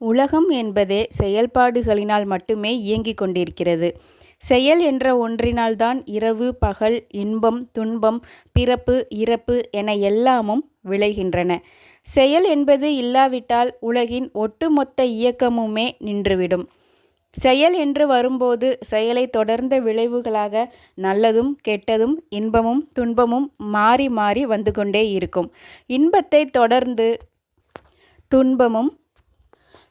உலகம் என்பதே செயல்பாடுகளினால் மட்டுமே இயங்கிக் கொண்டிருக்கிறது. செயல் என்ற ஒன்றினால்தான் இரவு பகல் இன்பம் துன்பம் பிறப்பு இறப்பு என எல்லாமும் விளைகின்றன. செயல் என்பது இல்லாவிட்டால் உலகின் ஒட்டுமொத்த இயக்கமுமே நின்றுவிடும். செயல் என்று வரும்போது செயலை தொடர்ந்த விளைவுகளாக நல்லதும் கெட்டதும் இன்பமும் துன்பமும் மாறி மாறி வந்து கொண்டே இருக்கும். இன்பத்தை தொடர்ந்து துன்பமும்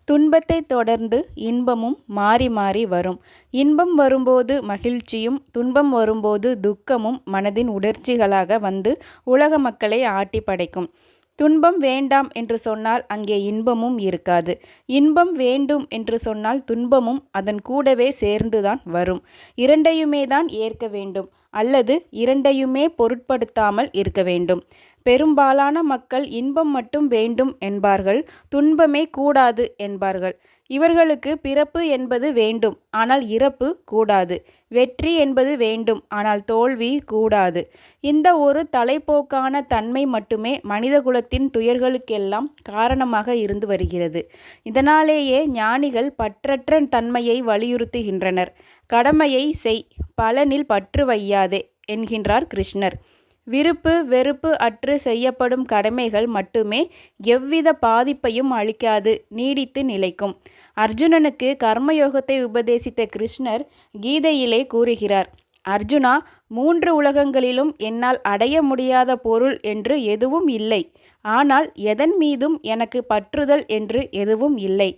துன்பத்தை தொடர்ந்து இன்பமும் மாறி மாறி வரும். இன்பம் வரும்போது மகிழ்ச்சியும் துன்பம் வரும்போது துக்கமும் மனதின் உணர்ச்சிகளாக வந்து உலக மக்களை ஆட்டி படைக்கும். துன்பம் வேண்டாம் என்று சொன்னால் அங்கே இன்பமும் இருக்காது. இன்பம் வேண்டும் என்று சொன்னால் துன்பமும் அதன் கூடவே சேர்ந்துதான் வரும். இரண்டையுமே தான் ஏற்க வேண்டும் அல்லது இரண்டையுமே பொருட்படுத்தாமல் இருக்க வேண்டும். பெரும்பாலான மக்கள் இன்பம் மட்டும் வேண்டும் என்பார்கள் துன்பமே கூடாது என்பார்கள். இவர்களுக்கு பிறப்பு என்பது வேண்டும் ஆனால் இறப்பு கூடாது. வெற்றி என்பது வேண்டும் ஆனால் தோல்வி கூடாது. இந்த ஒரு தலைப்போக்கான தன்மை மட்டுமே மனிதகுலத்தின் துயர்களுக்கெல்லாம் காரணமாக இருந்து வருகிறது. இதனாலேயே ஞானிகள் பற்றற்ற தன்மையை வலியுறுத்துகின்றனர். கடமையை செய் பலனில் பற்று வையாதே என்கின்றார் கிருஷ்ணர். விருப்பு வெறுப்பு அற்று செய்யப்படும் கடமைகள் மட்டுமே எவ்வித பாதிப்பையும் அளிக்காது நீடித்து நிலைக்கும். அர்ஜுனனுக்கு கர்மயோகத்தை உபதேசித்த கிருஷ்ணர் கீதையிலே கூறுகிறார் அர்ஜுனா மூன்று உலகங்களிலும் என்னால் அடைய முடியாத பொருள் என்று எதுவும் இல்லை. ஆனால் எதன் மீதும் எனக்கு பற்றுதல் என்று எதுவும் இல்லை.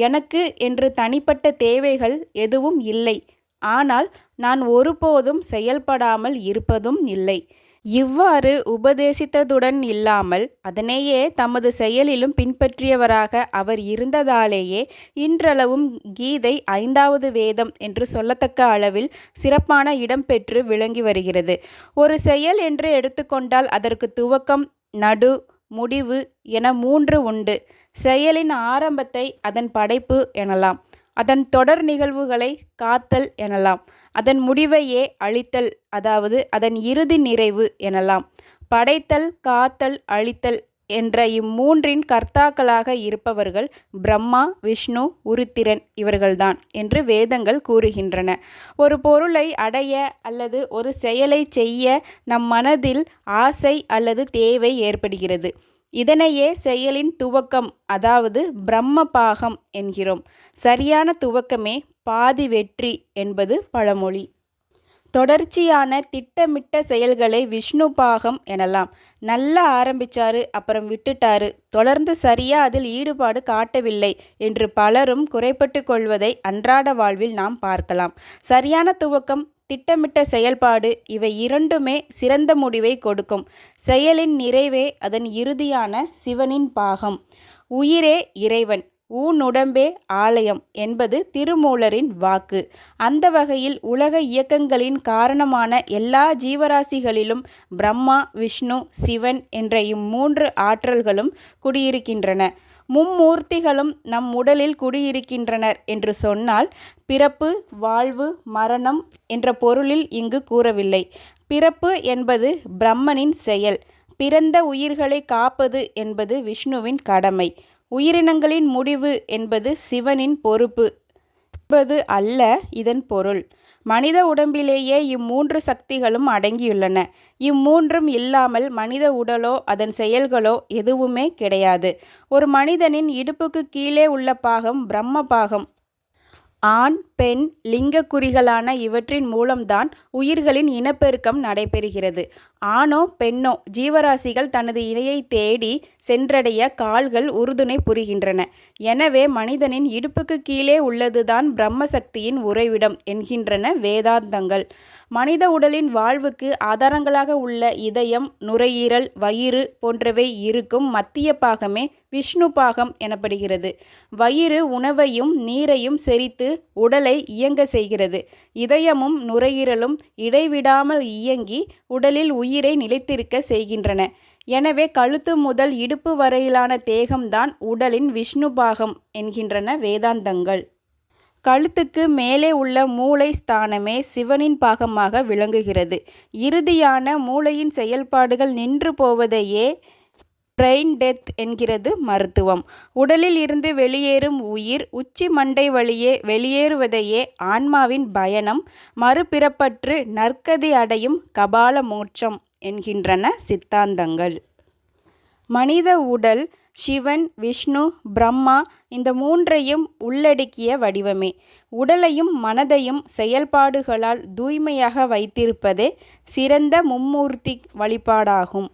எனக்கு என்று தனிப்பட்ட தேவைகள் எதுவும் இல்லை. ஆனால் நான் ஒருபோதும் செயல்படாமல் இருப்பதும் இல்லை. இவ்வாறு உபதேசித்ததுடன் இல்லாமல் அதனையே தமது செயலிலும் பின்பற்றியவராக அவர் இருந்ததாலேயே இன்றளவும் கீதை ஐந்தாவது வேதம் என்று சொல்லத்தக்க அளவில் சிறப்பான இடம் பெற்று விளங்கி வருகிறது. ஒரு செயல் என்று எடுத்துக்கொண்டால் அதற்கு துவக்கம் நடு முடிவு என மூன்று உண்டு. செயலின் ஆரம்பத்தை அதன் படைப்பு எனலாம். அதன் தொடர் நிகழ்வுகளை காத்தல் எனலாம். அதன் முடிவையே அழித்தல் அதாவது அதன் இறுதி நிறைவு எனலாம். படைத்தல் காத்தல் அழித்தல் என்ற இம்மூன்றின் கர்த்தாக்களாக இருப்பவர்கள் பிரம்மா விஷ்ணு உருத்திரன் இவர்கள்தான் என்று வேதங்கள் கூறுகின்றன. ஒரு பொருளை அடைய அல்லது ஒரு செயலை செய்ய நம் மனதில் ஆசை அல்லது தேவை ஏற்படுகிறது. இதனையே செயலின் துவக்கம் அதாவது பிரம்ம பாகம் என்கிறோம். சரியான துவக்கமே பாதி வெற்றி என்பது பழமொழி. தொடர்ச்சியான திட்டமிட்ட செயல்களை விஷ்ணு பாகம் எனலாம். நல்லா ஆரம்பிச்சாரு அப்புறம் விட்டுட்டாரு தொடர்ந்து சரியா அதில் ஈடுபாடு காட்டவில்லை என்று பலரும் குறைப்பட்டு கொள்வதை அன்றாட வாழ்வில் நாம் பார்க்கலாம். சரியான துவக்கம் திட்டமிட்ட செயல்பாடு இவை இரண்டுமே சிறந்த முடிவைக் கொடுக்கும். செயலின் நிறைவே அதன் இறுதியான சிவனின் பாகம். உயிரே இறைவன் ஊனுடம்பே ஆலயம் என்பது திருமூலரின் வாக்கு. அந்த வகையில் உலக இயக்கங்களின் காரணமான எல்லா ஜீவராசிகளிலும் பிரம்மா விஷ்ணு சிவன் என்ற இம்மூன்று ஆற்றல்களும் குடியிருக்கின்றன. மும்மூர்த்திகளும் நம் உடலில் குடியிருக்கின்றனர் என்று சொன்னால் பிறப்பு வாழ்வு மரணம் என்ற பொருளில் இங்கு கூறவில்லை. பிறப்பு என்பது பிரம்மனின் செயல். பிறந்த உயிர்களை காப்பது என்பது விஷ்ணுவின் கடமை. உயிரினங்களின் முடிவு என்பது சிவனின் பொறுப்பு என்பது அல்ல இதன் பொருள். மனித உடம்பிலேயே இம்மூன்று சக்திகளும் அடங்கியுள்ளன. இம்மூன்றும் இல்லாமல் மனித உடலோ அதன் செயல்களோ எதுவுமே கிடையாது. ஒரு மனிதனின் இடுப்புக்குக் கீழே உள்ள பாகம் பிரம்ம பாகம். ஆண் பெண் லிங்கக் குறிகளான இவற்றின் மூலம்தான் உயிர்களின் இனப்பெருக்கம் நடைபெறுகிறது. ஆணோ பெண்ணோ ஜீவராசிகள் தனது இணையைத் தேடி சென்றடைய கால்கள் உறுதுணை புரிகின்றன. எனவே மனிதனின் இடுப்புக்கு கீழே உள்ளதுதான் பிரம்மசக்தியின் உறைவிடம் என்கின்றன வேதாந்தங்கள். மனித உடலின் வாழ்வுக்கு ஆதாரங்களாக உள்ள இதயம் நுரையீரல் வயிறு போன்றவை இருக்கும் மத்திய பாகமே விஷ்ணு பாகம் எனப்படுகிறது. வயிறு உணவையும் நீரையும் செரித்து உடலை இயங்கச் செய்கிறது. இதயமும் நுரையீரலும் இடைவிடாமல் இயங்கி உடலில் உயிரை நிலைத்திருக்க செய்கின்றன. எனவே கழுத்து முதல் இடுப்பு வரையிலான தேகம்தான் உடலின் விஷ்ணு பாகம் என்கின்றன வேதாந்தங்கள். கழுத்துக்கு மேலே உள்ள மூளை ஸ்தானமே சிவனின் பாகமாக விளங்குகிறது. இறுதியான மூளையின் செயல்பாடுகள் நின்று போவதையே பிரெயின் டெத் என்கிறது மருத்துவம். உடலில் இருந்து வெளியேறும் உயிர் உச்சி மண்டை வழியே வெளியேறுவதையே ஆன்மாவின் பயணம் மறுபிறப்பற்று நற்கதி அடையும் கபால மோட்சம் என்கின்றன சித்தாந்தங்கள். மனித உடல் சிவன் விஷ்ணு பிரம்மா இந்த மூன்றையும் உள்ளடக்கிய வடிவமே. உடலையும் மனதையும் செயல்பாடுகளால் தூய்மையாக வைத்திருப்பதே சிறந்த மும்மூர்த்தி வழிபாடாகும்.